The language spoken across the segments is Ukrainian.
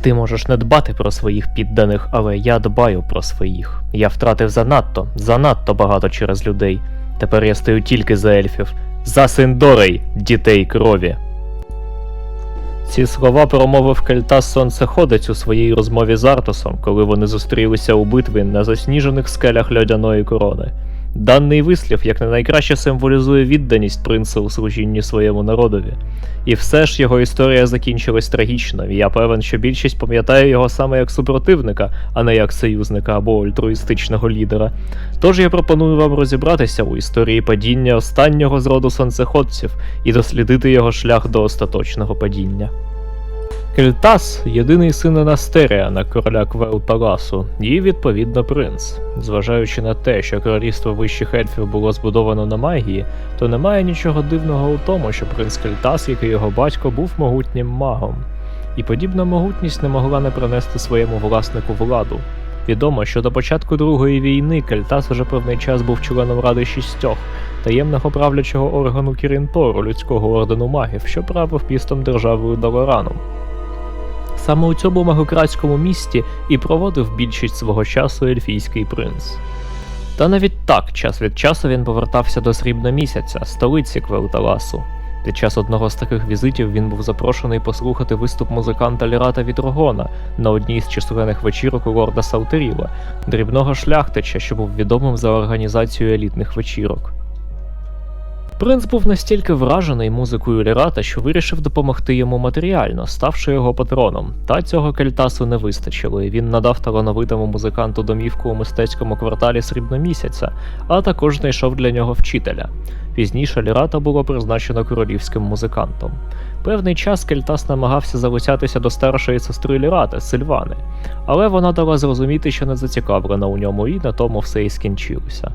Ти можеш не дбати про своїх підданих, але я дбаю про своїх. Я втратив занадто, занадто багато через людей. Тепер я стою тільки за ельфів. За Синдорей, дітей крові. Ці слова промовив Кельтас Сонцеходець у своїй розмові з Артосом, коли вони зустрілися у битві на засніжених скелях льодяної корони. Даний вислів як не найкраще символізує відданість принца у служінні своєму народові. І все ж його історія закінчилась трагічно, і я певен, що більшість пам'ятає його саме як супротивника, а не як союзника або альтруїстичного лідера. Тож я пропоную вам розібратися у історії падіння останнього з роду сонцеходців і дослідити його шлях до остаточного падіння. Кельтас єдиний син Анастеріана, короля Квелпаласу, і відповідно принц. Зважаючи на те, що королівство вищих ельфів було збудовано на магії, то немає нічого дивного у тому, що принц Кельтас, як і його батько, був могутнім магом. І подібна могутність не могла не принести своєму власнику владу. Відомо, що до початку Другої війни Кельтас уже певний час був членом Ради Шістьох, таємного правлячого органу Кірінтору, людського ордену магів, що правив пістом державою Долораном. Саме у цьому магократському місті і проводив більшість свого часу ельфійський принц. Та навіть так, час від часу він повертався до Срібна місяця, столиці Квелталасу. Під час одного з таких візитів він був запрошений послухати виступ музиканта Лірата Вітрогона на одній з численних вечірок у лорда Саутеріла, дрібного шляхтича, що був відомим за організацію елітних вечірок. Принц був настільки вражений музикою Лірата, що вирішив допомогти йому матеріально, ставши його патроном. Та цього кельтасу не вистачило, і він надав талановитому музиканту домівку у мистецькому кварталі Срібномісяця, а також знайшов для нього вчителя. Пізніше Лірата було призначено королівським музикантом. Певний час Кельтас намагався залицятися до старшої сестри Лірати, Сильвани, але вона дала зрозуміти, що не зацікавлена у ньому, і на тому все і скінчилося.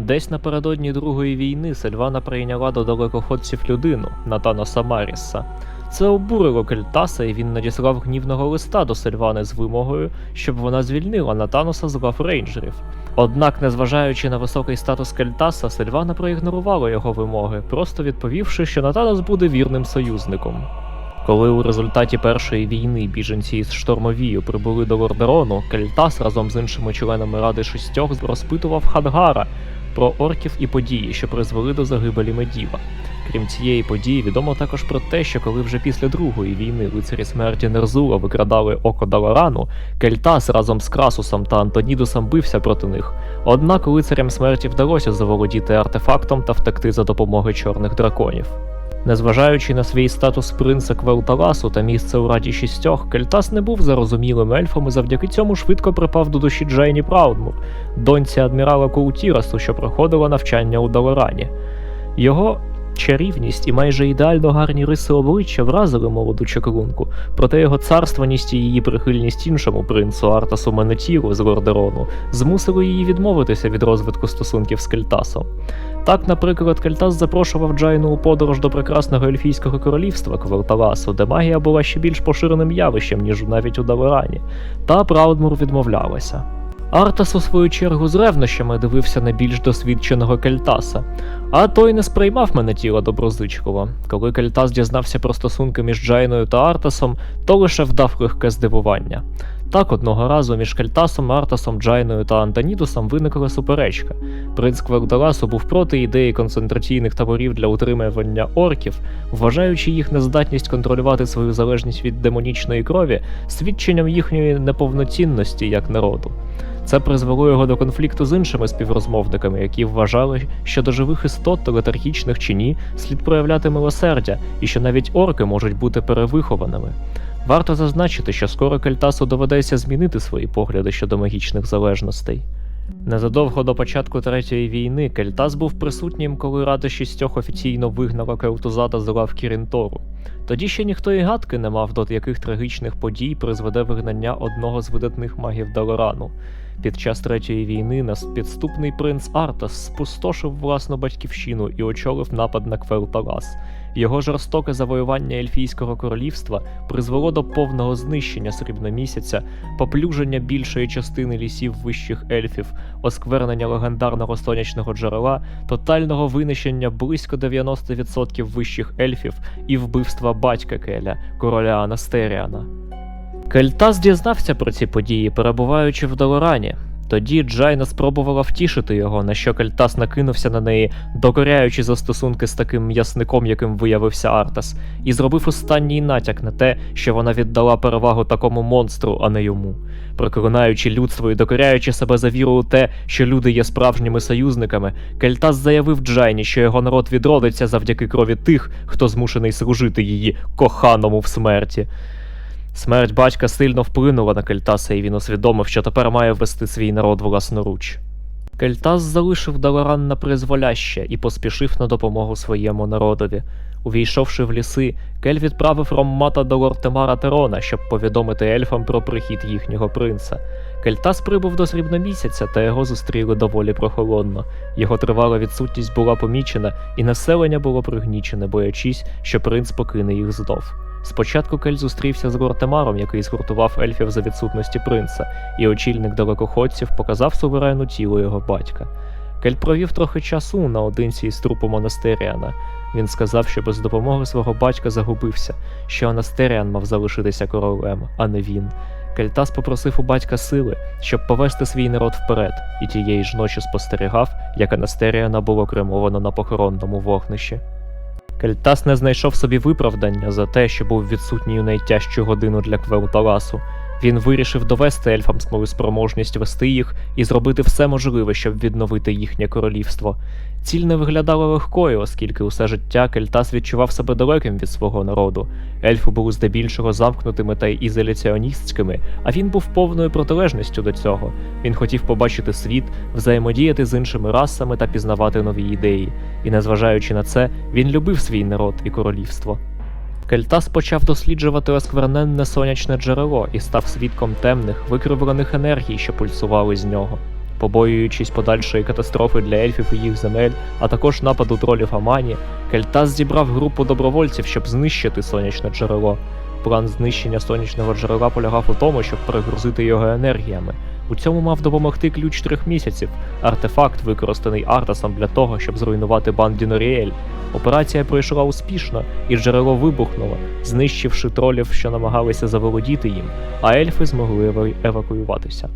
Десь напередодні Другої війни Сильвана прийняла до далекоходців людину Натана Самаріса. Це обурило Кельтаса, і він надіслав гнівного листа до Сильвани з вимогою, щоб вона звільнила Натаноса з лав рейнджерів. Однак, незважаючи на високий статус Кельтаса, Сильвана проігнорувала його вимоги, просто відповівши, що Натанос буде вірним союзником. Коли у результаті першої війни біженці із штормовію прибули до Лордерону, Кельтас разом з іншими членами Ради Шістьох розпитував Хадгара про орків і події, що призвели до загибелі Медіва. Крім цієї події, відомо також про те, що коли вже після Другої війни лицарі смерті Нерзула викрадали око Даларану, Кельтас разом з Красусом та Антонідусом бився проти них. Однак лицарям смерті вдалося заволодіти артефактом та втекти за допомогою чорних драконів. Незважаючи на свій статус принца Квелталасу та місце у Раді Шістьох, Кельтас не був зарозумілим ельфом і завдяки цьому швидко припав до душі Джейні Праудмур, доньці адмірала Коутірасу, що проходила навчання у Далорані. Його чарівність і майже ідеально гарні риси обличчя вразили молоду чаклунку, проте його царственність і її прихильність іншому принцу Артасу Менетіру з Лордерону змусили її відмовитися від розвитку стосунків з Кельтасом. Так, наприклад, Кельтас запрошував Джайну у подорож до прекрасного ельфійського королівства Кверталасу, де магія була ще більш поширеним явищем, ніж навіть у Далерані, та Праудмур відмовлялася. Артас, у свою чергу, з ревнощами дивився на більш досвідченого Кельтаса, а той не сприймав мене тіла доброзичливо. Коли Кельтас дізнався про стосунки між Джайною та Артасом, то лише вдав легке здивування. Так, одного разу між Кельтасом, Артасом, Джайною та Антонідусом виникла суперечка. Принц Квердаласу був проти ідеї концентраційних таборів для утримування орків, вважаючи їх нездатність контролювати свою залежність від демонічної крові свідченням їхньої неповноцінності як народу. Це призвело його до конфлікту з іншими співрозмовниками, які вважали, що до живих істот, летаргічних чи ні, слід проявляти милосердя, і що навіть орки можуть бути перевихованими. Варто зазначити, що скоро Кельтасу доведеться змінити свої погляди щодо магічних залежностей. Незадовго до початку третьої війни Кельтас був присутнім, коли Рада Шістьох офіційно вигнала Келтузада з лав Кірінтору. Тоді ще ніхто і гадки не мав до яких трагічних подій призведе вигнання одного з видатних магів Далорану. Під час третьої війни нас підступний принц Артас спустошив власну батьківщину і очолив напад на Квелталас. Його жорстоке завоювання ельфійського королівства призвело до повного знищення срібномісяця, поплюження більшої частини лісів вищих ельфів, осквернення легендарного сонячного джерела, тотального винищення близько 90% вищих ельфів і вбивства батька Келя, короля Анастеріана. Кельтас дізнався про ці події, перебуваючи в Долорані. Тоді Джайна спробувала втішити його, на що Кельтас накинувся на неї, докоряючи за стосунки з таким м'ясником, яким виявився Артас, і зробив останній натяк на те, що вона віддала перевагу такому монстру, а не йому. Проклинаючи людство і докоряючи себе за віру у те, що люди є справжніми союзниками, Кельтас заявив Джайні, що його народ відродиться завдяки крові тих, хто змушений служити її коханому в смерті. Смерть батька сильно вплинула на Кельтаса, і він усвідомив, що тепер має вести свій народ власноруч. Кельтас залишив Даларан на призволяще і поспішив на допомогу своєму народові. Увійшовши в ліси, Кель відправив Роммата до Лортемара Терона, щоб повідомити ельфам про прихід їхнього принца. Кельтас прибув до срібномісяця, та його зустріли доволі прохолодно. Його тривала відсутність була помічена, і населення було пригнічене, боячись, що принц покине їх знов. Спочатку Кель зустрівся з Лортемаром, який згуртував ельфів за відсутності принца, і очільник далекоходців показав суверену тіло його батька. Кель провів трохи часу наодинці із трупу Монастеріана. Він сказав, що без допомоги свого батька загубився, що Анастеріан мав залишитися королем, а не він. Кельтас попросив у батька сили, щоб повести свій народ вперед, і тієї ж ночі спостерігав, як Анастеріана було кремовано на похоронному вогнищі. Кельтас не знайшов собі виправдання за те, що був відсутній у найтяжчу годину для Квелталасу. Він вирішив довести ельфам свою спроможність вести їх і зробити все можливе, щоб відновити їхнє королівство. Ціль не виглядала легкою, оскільки усе життя Кельтас відчував себе далеким від свого народу. Ельфи були здебільшого замкнутими та ізоляціоністськими, а він був повною протилежністю до цього. Він хотів побачити світ, взаємодіяти з іншими расами та пізнавати нові ідеї. І незважаючи на це, він любив свій народ і королівство. Кельтас почав досліджувати оскверненне сонячне джерело і став свідком темних, викривлених енергій, що пульсували з нього. Побоюючись подальшої катастрофи для ельфів і їх земель, а також нападу тролів Амані, Кельтас зібрав групу добровольців, щоб знищити сонячне джерело. План знищення сонячного джерела полягав у тому, щоб перегрузити його енергіями. У цьому мав допомогти ключ трьох місяців, артефакт, використаний Артасом для того, щоб зруйнувати банд Діноріель. Операція пройшла успішно, і джерело вибухнуло, знищивши тролів, що намагалися заволодіти їм, а ельфи змогли евакуюватися.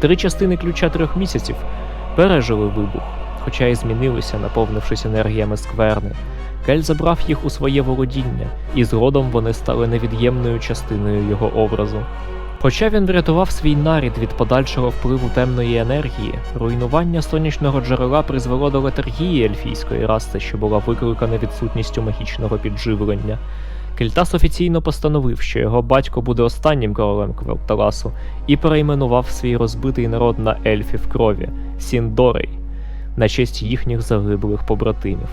Три частини ключа трьох місяців пережили вибух, хоча й змінилися, наповнившись енергіями скверни. Кель забрав їх у своє володіння, і згодом вони стали невід'ємною частиною його образу. Хоча він врятував свій нарід від подальшого впливу темної енергії, руйнування сонячного джерела призвело до летаргії ельфійської раси, що була викликана відсутністю магічного підживлення. Кельтас офіційно постановив, що його батько буде останнім королем Квелталасу, і перейменував свій розбитий народ на ельфів крові Сіндорей, на честь їхніх загиблих побратимів.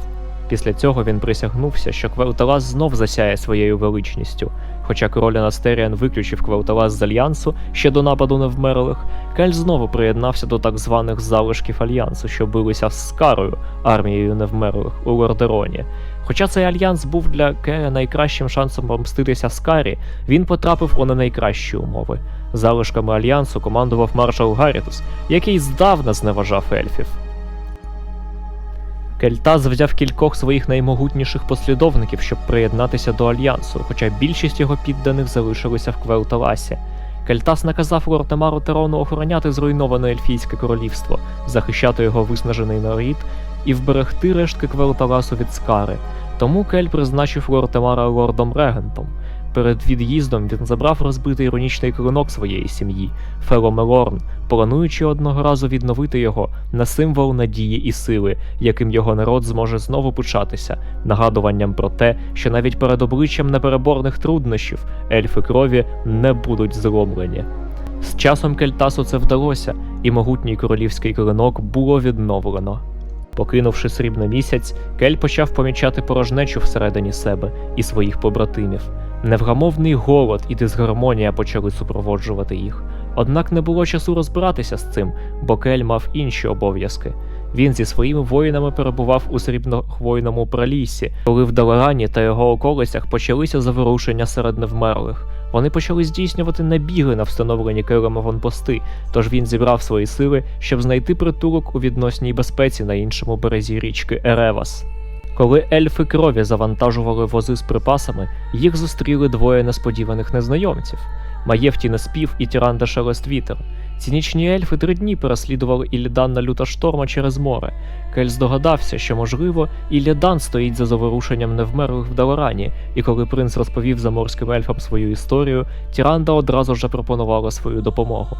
Після цього він присягнувся, що Квелталас знов засяє своєю величністю. Хоча король Анастеріан виключив Квелталас з альянсу ще до нападу невмерлих, Кель знову приєднався до так званих залишків альянсу, що билися з Скарою, армією невмерлих у Лордероні. Хоча цей альянс був для Келя найкращим шансом помститися Скарі, він потрапив у не найкращі умови. Залишками альянсу командував маршал Гаррітус, який здавна зневажав ельфів. Кельтас взяв кількох своїх наймогутніших послідовників, щоб приєднатися до альянсу, хоча більшість його підданих залишилися в Квелталасі. Кельтас наказав Лортемару Терону охороняти зруйноване ельфійське королівство, захищати його виснажений нарід і вберегти рештки Квелталасу від скари. Тому Кель призначив Лортемара лордом-регентом. Перед від'їздом він забрав розбитий іронічний клинок своєї сім'ї Феломелорн, плануючи одного разу відновити його на символ надії і сили, яким його народ зможе знову початися, нагадуванням про те, що навіть перед обличчям непереборних труднощів ельфи крові не будуть зломлені. З часом Кельтасу це вдалося, і могутній королівський клинок було відновлено. Покинувши срібний місяць, Кель почав помічати порожнечу всередині себе і своїх побратимів. Невгамовний голод і дисгармонія почали супроводжувати їх. Однак не було часу розбиратися з цим, бо Кель мав інші обов'язки. Він зі своїми воїнами перебував у срібнохвойному пралісі, коли в Далерані та його околицях почалися заворушення серед невмерлих. Вони почали здійснювати набіги на встановлені Келем аванпости, тож він зібрав свої сили, щоб знайти притулок у відносній безпеці на іншому березі річки Еревас. Коли ельфи крові завантажували вози з припасами, їх зустріли двоє несподіваних незнайомців Маєвті Неспів і Тіранда Шелест Вітер. Ці нічні ельфи три дні переслідували Іллідан на люта шторма через море. Кель здогадався, що, можливо, Іллідан стоїть за заворушенням невмерлих в Даларані, і коли принц розповів заморським ельфам свою історію, Тіранда одразу ж запропонувала свою допомогу,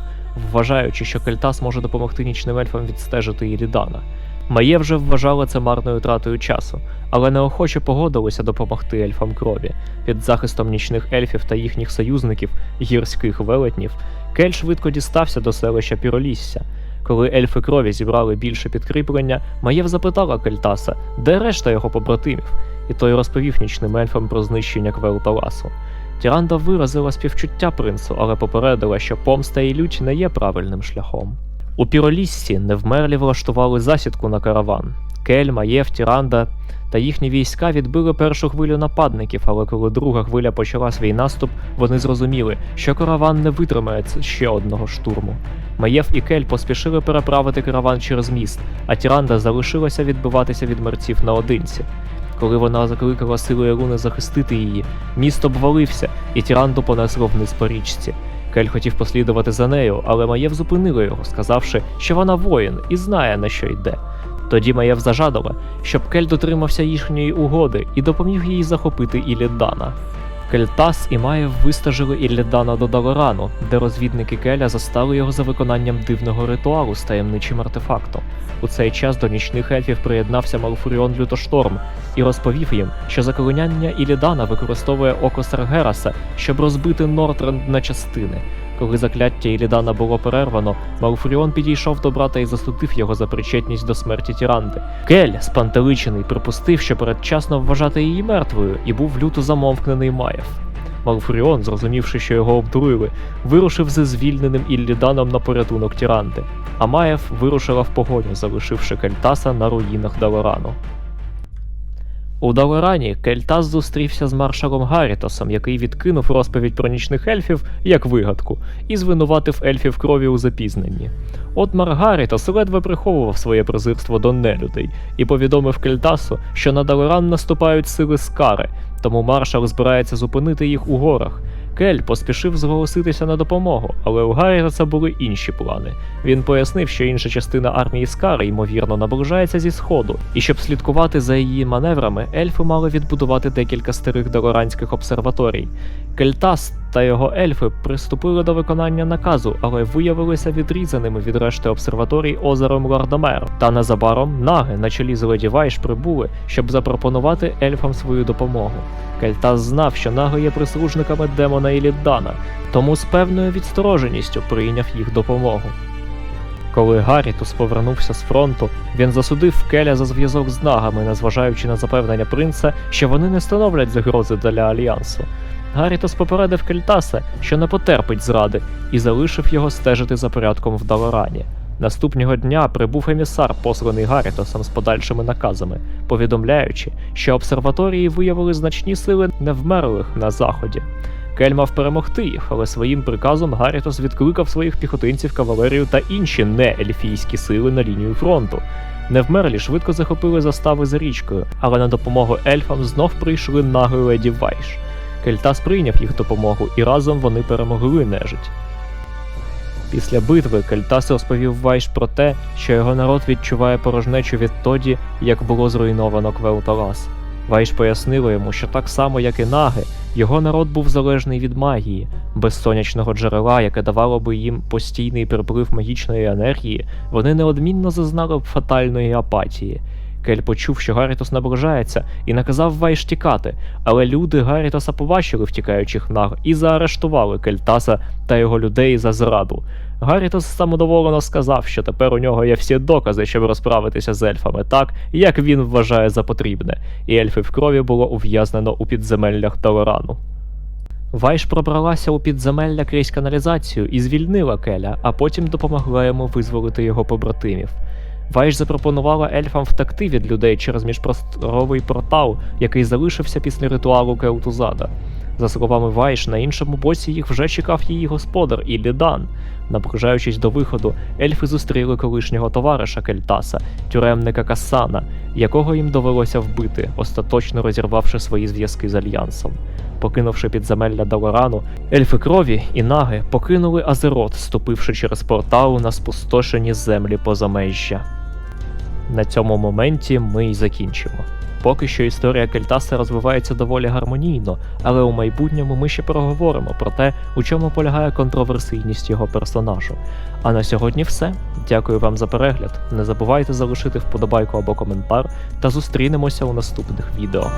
вважаючи, що Кельтас може допомогти нічним ельфам відстежити Іллідана. Має вже вважала це марною тратою часу, але неохоче погодилися допомогти ельфам крові. Під захистом нічних ельфів та їхніх союзників, гірських велетнів, Кель швидко дістався до селища Піролісся. Коли ельфи крові зібрали більше підкріплення, Маєв запитала Кельтаса, де решта його побратимів, і той розповів нічним ельфам про знищення Квелталасу. Тіранда виразила співчуття принцу, але попередила, що помста і лють не є правильним шляхом. У Піроліссі невмерлі влаштували засідку на караван. Кель, Маєв, Тіранда та їхні війська відбили першу хвилю нападників, але коли друга хвиля почала свій наступ, вони зрозуміли, що караван не витримає ще одного штурму. Маєв і Кель поспішили переправити караван через міст, а Тіранда залишилася відбиватися від мерців наодинці. Коли вона закликала сили Еруни захистити її, міст обвалився, і Тіранду понесло вниз по річці. Кель хотів послідувати за нею, але Маєв зупинила його, сказавши, що вона воїн і знає на що йде. Тоді Маєв зажадала, щоб Кель дотримався їхньої угоди і допоміг їй захопити Іллідана. Кельтас і Маєв вистажили Іллідана до Далорану, де розвідники Келя застали його за виконанням дивного ритуалу з таємничим артефактом. У цей час до нічних ельфів приєднався Малфуріон Лютошторм і розповів їм, що заклиняння Ілідана використовує око Саргераса, щоб розбити Нортренд на частини. Коли закляття Ілідана було перервано, Малфуріон підійшов до брата і засудив його за причетність до смерті Тіранди. Кель, спантеличений, припустив, що передчасно вважати її мертвою, і був люто замовкнений Маєв. Малфуріон, зрозумівши, що його обдурили, вирушив зі звільненим Ілліданом на порятунок Тіранди, а Маєв вирушила в погоню, залишивши Кельтаса на руїнах Далорану. У Далорані Кельтас зустрівся з маршалом Гарітосом, який відкинув розповідь про нічних ельфів як вигадку, і звинуватив ельфів крові у запізненні. Отмар Гаррітос ледве приховував своє презирство до нелюдей і повідомив Кельтасу, що на Далоран наступають сили Скари, тому маршал збирається зупинити їх у горах. Кель поспішив зголоситися на допомогу, але у Гаррітоса були інші плани. Він пояснив, що інша частина армії Скари, ймовірно, наближається зі сходу, і щоб слідкувати за її маневрами, ельфи мали відбудувати декілька старих долоранських обсерваторій. Кельтас та його ельфи приступили до виконання наказу, але виявилися відрізаними від решти обсерваторій озером Лордомер. Та незабаром наги на чолі з Леді Вайш прибули, щоб запропонувати ельфам свою допомогу. Кельтас знав, що наги є прислужниками демона Іліддана, тому з певною відстороженістю прийняв їх допомогу. Коли Гаррітус повернувся з фронту, він засудив Келя за зв'язок з нагами, незважаючи на запевнення принца, що вони не становлять загрози для альянсу. Гаррітус попередив Кельтаса, що не потерпить зради, і залишив його стежити за порядком в Далорані. Наступного дня прибув емісар, посланий Гаррітосом з подальшими наказами, повідомляючи, що обсерваторії виявили значні сили невмерлих на заході. Кель мав перемогти їх, але своїм приказом Гаррітос відкликав своїх піхотинців, кавалерію та інші неельфійські сили на лінію фронту. Невмерлі швидко захопили застави за річкою, але на допомогу ельфам знов прийшли наги леді Вайш. Кельтас прийняв їх допомогу, і разом вони перемогли нежить. Після битви Кельтас розповів Вайш про те, що його народ відчуває порожнечу відтоді, як було зруйновано Квелталас. Вайш пояснила йому, що так само, як і наги, його народ був залежний від магії, без сонячного джерела, яке давало би їм постійний приплив магічної енергії, вони неодмінно зазнали б фатальної апатії. Кель почув, що Гаррітос наближається, і наказав Вайш тікати, але люди Гаррітоса побачили втікаючих наг і заарештували Кельтаса та його людей за зраду. Гаррітос самодоволено сказав, що тепер у нього є всі докази, щоб розправитися з ельфами так, як він вважає за потрібне, і ельфи в крові було ув'язнено у підземеллях Талорану. Вайш пробралася у підземелля крізь каналізацію і звільнила Келя, а потім допомогла йому визволити його побратимів. Вайш запропонувала ельфам втекти від людей через міжпросторовий портал, який залишився після ритуалу Кеутузада. За словами Вайш, на іншому боці їх вже чекав її господар Ілідан. Наближаючись до виходу, ельфи зустріли колишнього товариша Кельтаса, тюремника Касана, якого їм довелося вбити, остаточно розірвавши свої зв'язки з альянсом. Покинувши підземелля Далорану, ельфи крові і наги покинули Азерот, ступивши через портал на спустошені землі позамежжя. На цьому моменті ми й закінчимо. Поки що історія Кельтаса розвивається доволі гармонійно, але у майбутньому ми ще проговоримо про те, у чому полягає контроверсійність його персонажу. А на сьогодні все. Дякую вам за перегляд. Не забувайте залишити вподобайку або коментар, та зустрінемося у наступних відео.